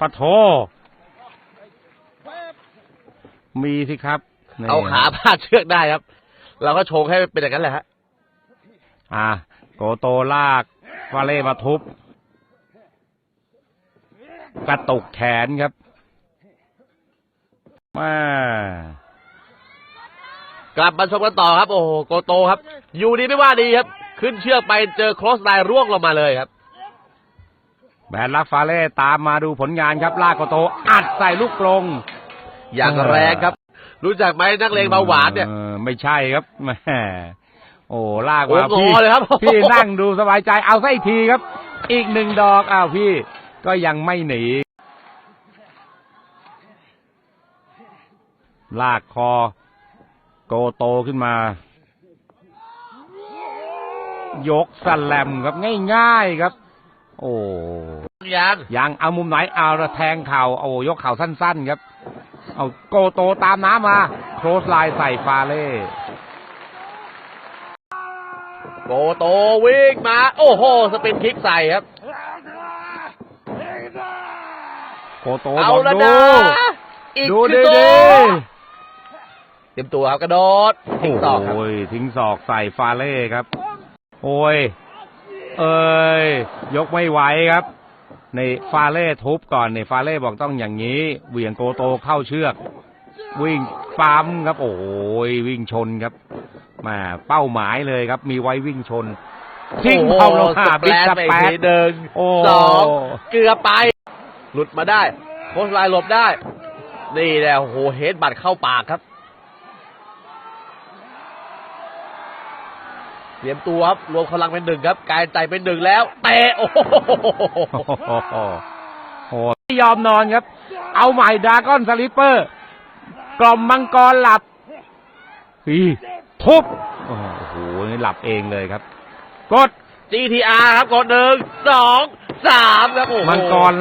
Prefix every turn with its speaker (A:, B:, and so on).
A: ปะโท มีสิครับนี่
B: เอาขาพาดเชือกได้ครับ เราก็โชงให้เป็นอย่างนั้นแหละฮะ
A: อะโกโตลากฟาเล่มาทุบ กระตุกแขนครับมา ก
B: ลับมาชมกันต่อครับ โอ้โหโกโตครับ อยู่ดีไม่ว่าดีครับ ขึ้นเชือกไปเจอโครสไลน์ร่วงลงมาเลยครับ
A: แบนลักฟาเล่ตามมาดูผลงานครับลากโกโต อัดใส่ลูกกรง
B: อย่างแรงครับ รู้จักไหมนักเลงเบาหวานเนี่ย
A: ออไม่ใช่ครับแหมโอ้ลาก
B: โอ้
A: มา
B: โห
A: พี่
B: เลยครับ
A: พี่นั่งดูสบายใจเอาซะอีกทีครับ อีกหนึ่งดอกอ้าวพี่ก็ยังไม่หนี ลากคอ โกโตขึ้นมา ยกสแลมครับง่ายๆครับ โอ้
B: ยัง
A: ยังเอามุมไหนเอาละแทงเข่าโอ้ยกเข่าสั้นๆครับ เอาโกโตตามน้ำมาโครสไลน์ใส่ฟาเล่
B: โกโตวิ่งมา โอ้โห สปินคิกใส่ครับ
A: โกโต
B: เอา
A: บอก
B: ละ
A: ดู
B: นะอีก
A: ดู
B: คือ
A: ดี
B: โก
A: ดี
B: เตรียมตัวครับกระโดดทิ้งศอกครับ
A: โอ้ยทิ้งศอกใส่ฟาเล่ครับ โอ้ย เอ้ย ยกไม่ไหวครับ ในฟาเล่ทุบก่อนในฟาเล่บอกต้องอย่างนี้ เหวี่ยงโกโตเข้าเชือก วิ่งปั๊มครับ โอ้ยวิ่งชนครับแหมาเป้าหมายเลยครับ มีไว้วิ่งชนทิ้ง
B: โอ้โห
A: เข้าลงหา
B: สแป
A: บิ๊ก
B: ร
A: ส
B: ไป
A: แป
B: อีก
A: ด
B: ทีหนึ่ง
A: โอ้
B: สองเกือบไป หลุดมาได้ โคสไลน์หลบได้ นี่แหละโอ้โหเฮดบัตเข้าปากครับ เตรียมตัวครับรวมพลังเป็นหนึ่งครับกายใจเป็นหนึ่งแล้วเตะโอ้โห
A: โอ้โหโอ้ไม่ยอมนอนครับ เอาใหม่ดากอนสลิปเปอร์ กล่อมมังกรหลับอีทุบโอ้โหนี่หลับเองเลยครับ กด
B: GTR ครับกดหนึ่งสองสามครับโอ้โห
A: มังกร